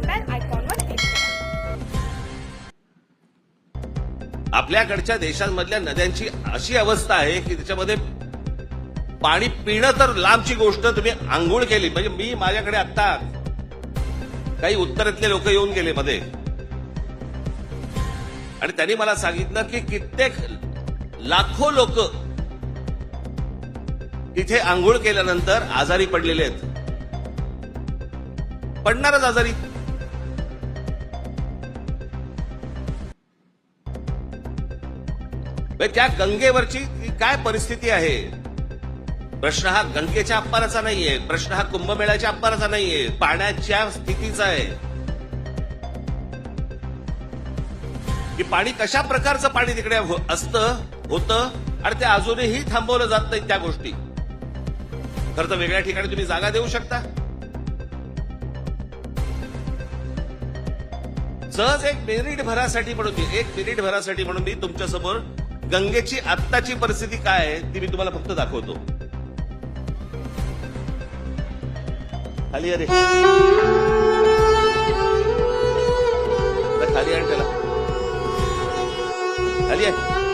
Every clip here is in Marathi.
बेल आयकॉनवर क्लिक करा आपल्याकडच्या देशांमधल्या नद्यांची अशी अवस्था आहे की त्याच्यामध्ये पाणी पिणं तर लांबची गोष्ट तुम्ही आंघोळ केली. म्हणजे मी माझ्याकडे आता काही उत्तरेतले लोक येऊन गेले मध्ये. आणि त्यांनी मला सांगितलं की कित्येक लाखो लोक तिथे आंघोळ केल्यानंतर आजारी पडलेले आहेत. पडणारच आजारी. त्या गंगेवरची ती काय परिस्थिती आहे? प्रश्न हा गंगेच्या अप्पाराचा नाहीये. प्रश्न हा कुंभमेळ्याच्या अप्पाराचा नाहीये. पाण्याच्या स्थितीचा आहे. की पाणी कशा प्रकारचं पाणी तिकडे हो-, असतं होतं आणि ते अजूनही थांबवलं जात नाही त्या गोष्टी. खरं तर वेगळ्या ठिकाणी तुम्ही जागा देऊ शकता. सहज एक मिनिट भरासाठी म्हणून मी एक मिनिट भरासाठी म्हणून मी तुमच्यासमोर गंगेची आत्ताची परिस्थिती काय आहे ती मी तुम्हाला फक्त दाखवतो. खाली अरे खाली आण त्याला. खाली आहे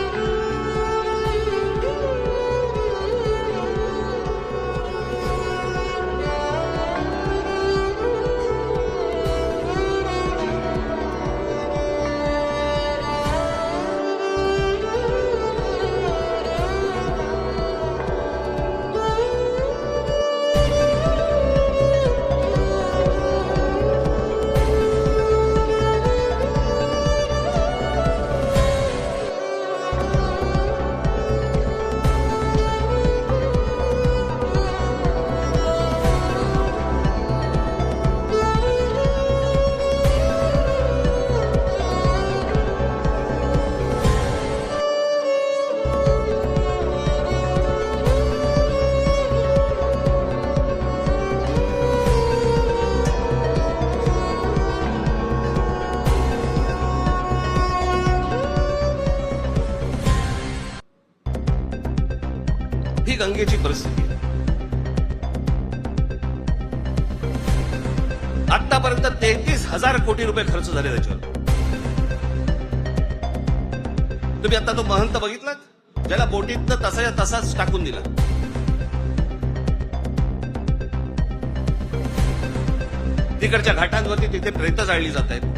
गंगेची परिस्थिती आहे. आतापर्यंत तेहतीस हजार कोटी रुपये खर्च झाले त्याच्यावर. तुम्ही आता तो महंत बघितलात? ज्याला बोटीतनं तसाच्या तसाच टाकून दिला. तिकडच्या घाटांवरती तिथे प्रेत जाळली जात आहेत.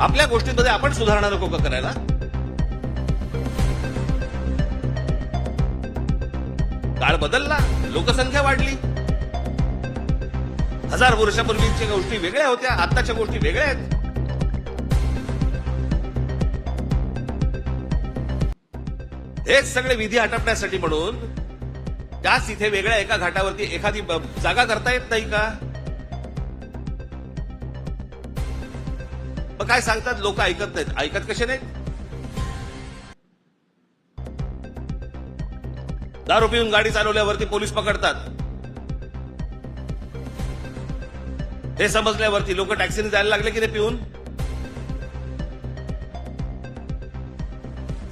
आपल्या गोष्टींमध्ये आपण सुधारणा नको का करायला? काळ बदलला लोकसंख्या वाढली. हजार वर्षापूर्वीच्या गोष्टी वेगळ्या होत्या आत्ताच्या गोष्टी वेगळ्या आहेत. हेच सगळे विधी आटपण्यासाठी म्हणून त्याच इथे वेगळ्या एका घाटावरती एखादी जागा करता येत नाही का? काय सांगतात? लोक ऐकत नाहीत. ऐकत कसे नाहीत? दारू पिऊन गाडी चालवल्यावरती पोलीस पकडतात. हे समजल्यावरती लोक टॅक्सीने जायला लागले की नाही पिऊन?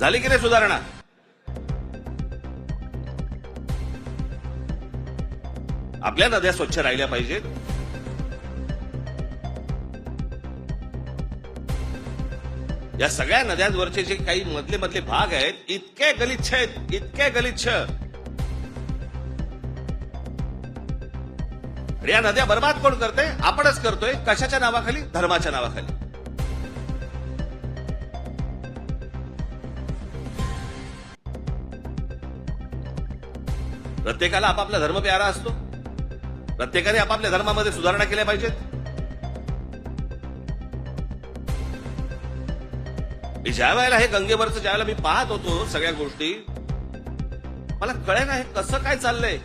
झाली की नाही सुधारणा? आपल्या नद्या स्वच्छ राहिल्या पाहिजेत. या सगळ्या नद्यांवरचे जे काही मधले मधले भाग आहेत इतके गलिच्छ आहेत इतके गलिच्छ. या नद्या बर्बाद कोण करते? आपणच करतोय कशाच्या नावाखाली? धर्माच्या नावाखाली. प्रत्येकाला आपापला धर्म प्यारा असतो. प्रत्येकाने आपापल्या धर्मामध्ये सुधारणा केल्या पाहिजेत. ज्या वेळेला हे गंगेवरचं ज्यावेळेला मी पाहत होतो सगळ्या गोष्टी मला कळे ना हे कसं काय चाललंय.